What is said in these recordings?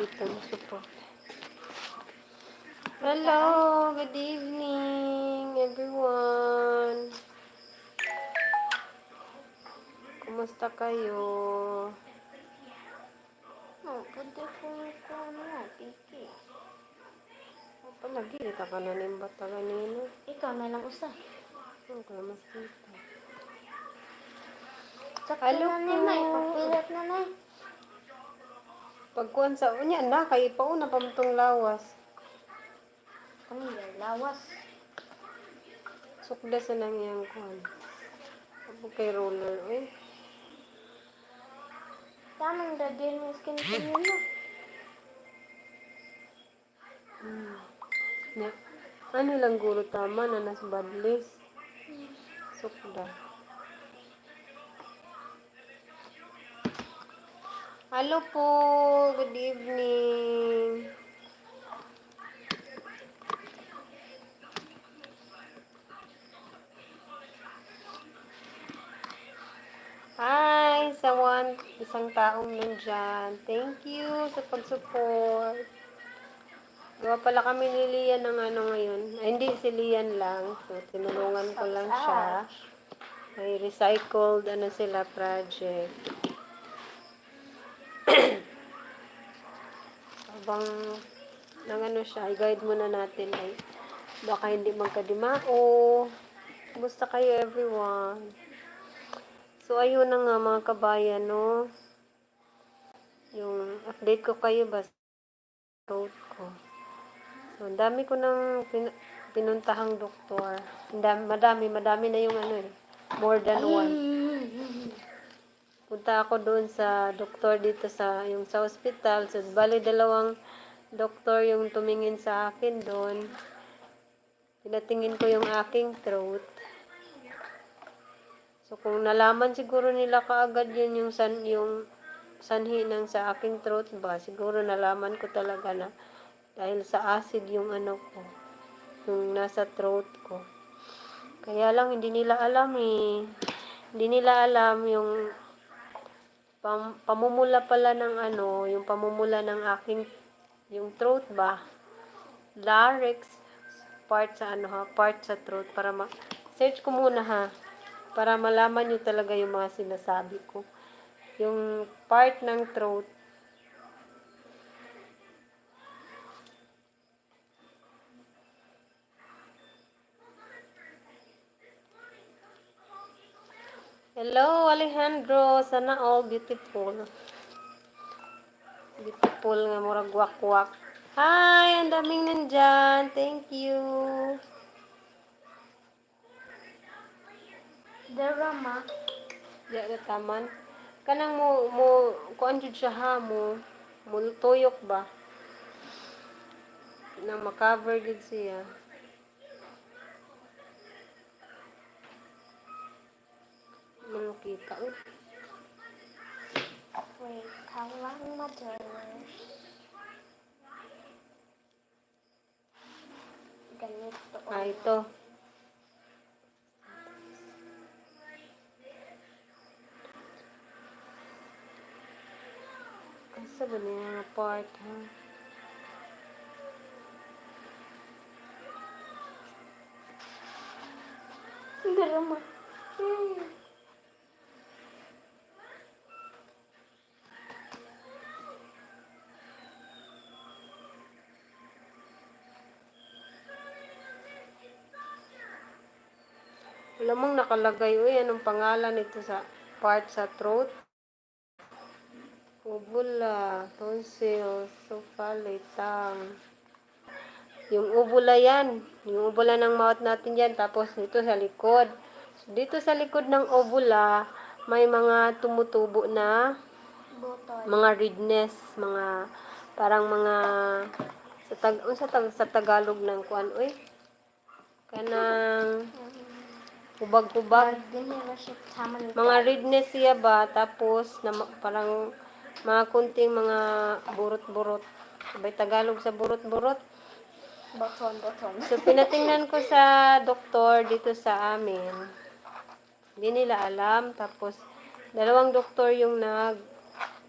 tita mo support. Hello, good evening everyone. Kumusta kayo? Oh, pwede ko ko ano, piki. Palagi kita ka na nimbat pa ganino. Ikaw na lang usa. Ano ka mas? Sakto Hello na po. Nay, papilat na Nay. Pagkuhan sa unya na kay pauna pa mo tong lawas. Kami dahil lawas. Sukda sa nang iyang kuhan. Abo kay roller eh. Tamang dadin mo skin ko mo. Hmm. Ya. Ano lang guro tama na nas badlis. Sukda. Hello po. Good evening. Hi, sa one, isang taong nandyan. Thank you sa pag-support. Gawa pala kami ni Lian ng ano ngayon. Ay, hindi, si Lian lang. So, tinulungan ko lang siya. May recycled, ano sila, project. Habang, nang ano siya, i-guide muna natin ay baka hindi magkadimao. Kumusta kayo, everyone? So, ayun na nga, mga kabayan, no? Yung update ko kayo ba throat ko. So, ang dami ko nang pin- pinuntahang doktor. Ang dami, madami, madami na yung ano eh. More than one. Punta ako doon sa doktor dito sa yung sa hospital. So, bali dalawang doktor yung tumingin sa akin doon. Pinatingin ko yung aking throat. So, kung nalaman siguro nila kaagad yun yung, san, yung sanhi ng sa aking throat ba, siguro nalaman ko talaga na dahil sa acid yung ano ko, yung nasa throat ko. Kaya lang hindi nila alam eh. Hindi nila alam yung pam, pamumula pala ng ano, yung pamumula ng aking yung throat ba? Larynx part sa ano ha, part sa throat para ma search ko muna ha para malaman niyo talaga yung mga sinasabi ko. Yung part ng throat Hello, Alejandro. Sana all beautiful. Beautiful nga, murag wak-wak. Hi, ang daming nandyan. Thank you. Drama. Diya na taman. Kanang mo, mo, kuan jud siya ha, mo, mo tuyok ba? Na makover jud siya. Ano kita? Uy, Wait, kalang mother. Ganito. Ah, ito. Asa ba niya mga part, ha? Drama. Hmm. Wala mong nakalagay, uy, anong pangalan nito sa part sa throat? Ubula, tonsil, tang. Yung ubula yan. Yung ubula ng mouth natin yan. Tapos dito sa likod. So, dito sa likod ng ubula, may mga tumutubo na mga redness, mga parang mga sa tag sa, tag, sa Tagalog ng kuan oy. Kanang nito. mga redness siya ba tapos na parang mga kunting mga burot-burot sabay Tagalog sa burot-burot Boton, boton. so pinatingnan ko sa doktor dito sa amin hindi nila alam tapos dalawang doktor yung nag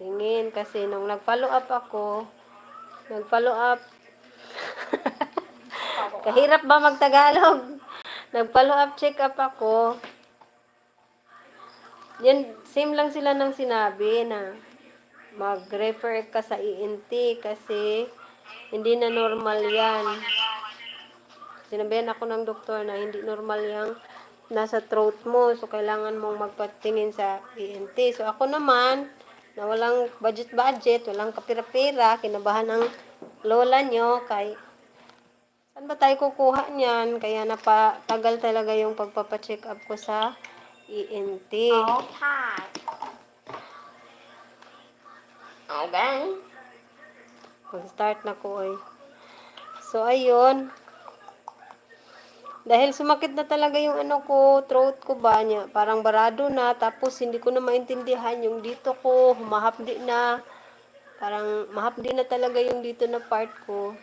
tingin kasi nung nag-follow up ako Nag-follow up. Kahirap ba magtagalog? Nag-follow up, check up ako. Yan, same lang sila ng sinabi na mag-refer ka sa ENT kasi hindi na normal yan. Sinabihan ako ng doktor na hindi normal yung nasa throat mo. So, kailangan mong magpatingin sa ENT. So, ako naman, na walang budget-budget, walang kapira-pira, kinabahan ng lola nyo, kay saan ba tayo kukuha niyan? Kaya napatagal talaga yung pagpapacheck up ko sa ENT. Okay. Okay. Mag-start na ko ay. So, ayun. Dahil sumakit na talaga yung ano ko, throat ko ba niya. Parang barado na. Tapos, hindi ko na maintindihan yung dito ko. Humahapdi na. Parang mahapdi na talaga yung dito na part ko.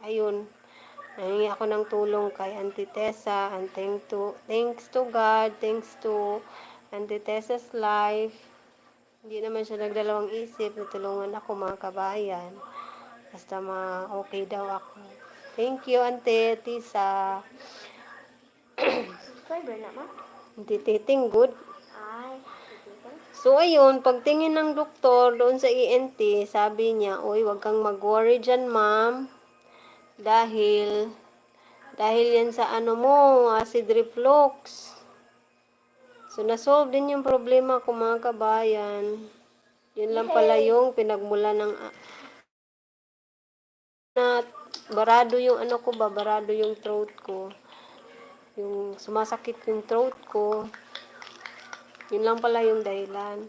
Ayun. Nahingi ako ng tulong kay Auntie Tessa. And thank to, thanks to God. Thanks to Auntie Tessa's life. Hindi naman siya nagdalawang isip. Natulungan ako mga kabayan. Basta ma okay daw ako. Thank you, Ante Tisa. Subscriber naman. Hindi titing good. Ay? So, ayun, pagtingin ng doktor doon sa ENT, sabi niya, Uy, wag kang mag-worry dyan, ma'am. Dahil, dahil yan sa ano mo, acid reflux. So, nasolve din yung problema ko, mga kabayan. Yun lang pala yung pinagmula ng ah, na barado yung ano ko ba, barado yung throat ko. Yung sumasakit yung throat ko. Yun lang pala yung dahilan.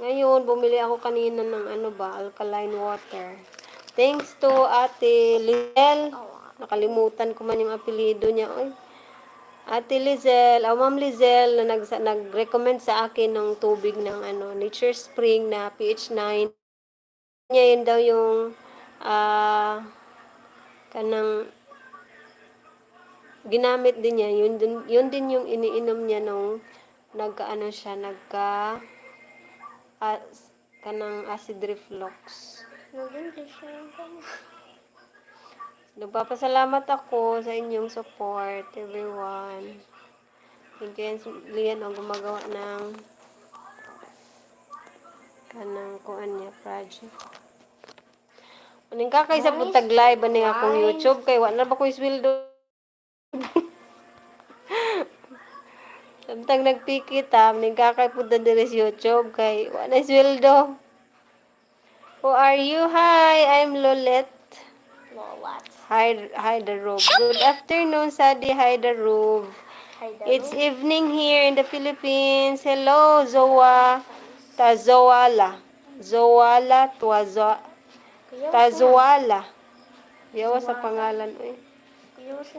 Ngayon, bumili ako kanina ng ano ba, alkaline water. Thanks to Ate Lizel. Nakalimutan ko man yung apelido niya. Oy. Ate Lizel, oh Ma'am Lizel, na nag, nag-recommend sa akin ng tubig ng ano, Nature Spring na pH 9. Niya yun daw yung ah kanang ginamit din niya, yun din, yun din yung iniinom niya nung nagkaano siya, nagka as, kanang acid reflux. Nag-English siya. Nagpapasalamat ako sa inyong support, everyone. Thank you, Lian, ang gumagawa ng kanang kuan niya, project. Uning kakay sa puntag live, ani akong. YouTube, kay wala ba ko iswildo. Samtang nagpikit ha, uning kakay punta diri sa YouTube, kay wala iswildo. Who are you? Hi, I'm Lolette. Lolat. Hi, hi the Rove. Good afternoon, Sadi. Hi the Rove. Hi, Dalo. It's evening here in the Philippines. Hello, Zoa. Tazoala. Zoala, Tuazo, Kuya, Tazuala. Yawa sa pangalan. Uy.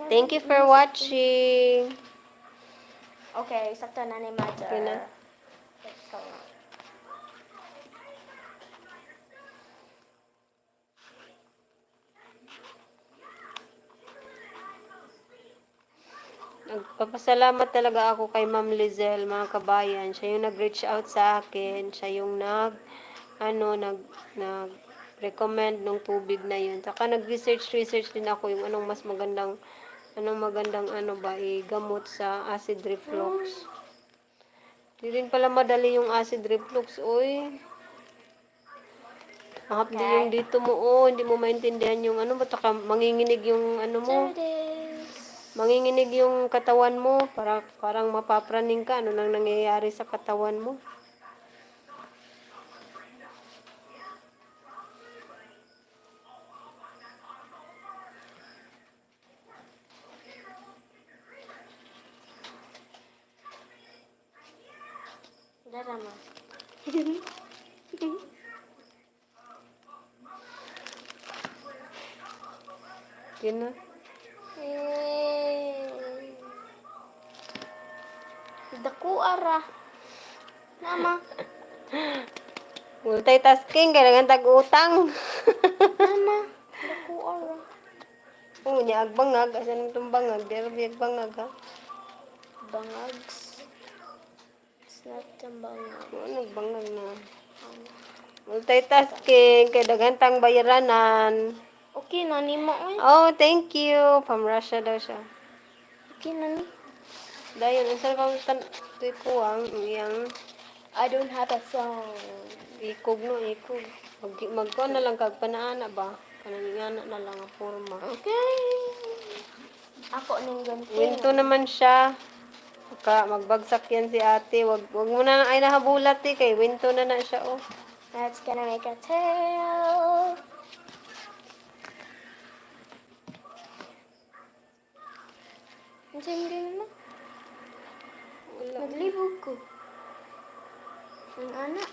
Thank you for watching. Okay, sakto na ni Mother. Okay na. Nagpapasalamat talaga ako kay Ma'am Lizelle, mga kabayan. Siya yung nag-reach out sa akin. Siya yung nag, ano, nag, nag, recommend ng tubig na yun. Saka nag-research, research din ako yung anong mas magandang, anong magandang, ano ba, eh, gamot sa acid reflux. Hindi rin pala madali yung acid reflux, oy. Mahap din yung dito mo, oh. Hindi mo maintindihan yung ano, ba't ka manginginig yung ano mo. Is. Manginginig yung katawan mo, para, parang mapapraning ka, ano nang nangyayari sa katawan mo. Dara ma. Yun na. Daku ara. Nama. Multitasking, kailangan tag-utang. Nama. Daku ara. Oo, niya agbangag. Asan itong bangag? Rin agbangag, ha? Bangags. It's not the bangag. Oo, nagbangag na. Multitasking, kay daghantang bayaranan. Okay na ni mo eh. Oh, thank you. From Russia daw siya. Okay na ni. Dayon, ang sarap ang tan... Ito'y kuwang, iyang I don't have a phone. ikog no, ikog. Mag, magkuha na lang kag panaana ba? Kanangingana na lang ang forma. Okay. Ako ning ganito. Winto naman siya. Ka, magbagsak yan si ate. Wag, wag mo na ay nahabulat eh, kay winto na na siya oh. That's gonna make a tail. Naman. Wala. Naglibog ko. Ang anak.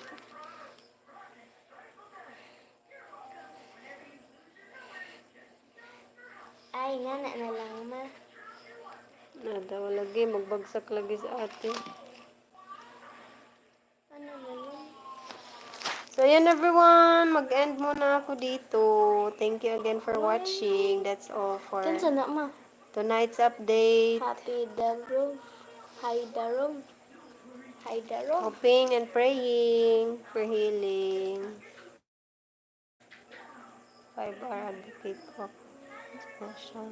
Ay, ngana na lang ma. Nada, wala lagi. Magbagsak lagi sa ate. Ano na yun? So, yan everyone. Mag-end muna ako dito. Thank you again for watching. That's all for Kansa na ma. tonight's update. Happy Darom. Hi Darom. Hi Darom. Hoping and praying for healing. Five hour advocate. Oh, siya.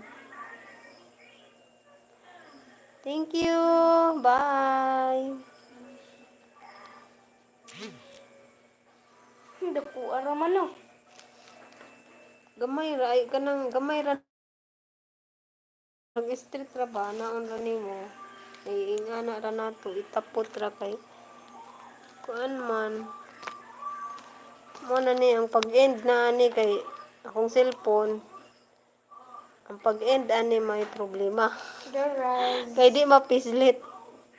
Thank you. Bye. Hindi ko araman no. Gamay ra ay kanang gamay ra nag street ra ba naon ra nimo. Ay ingana ra nato itapot ra kay kuan man. Mo na ni ang pag-end na ani kay akong cellphone. Ang pag-end ani may problema. Kay di mapislit.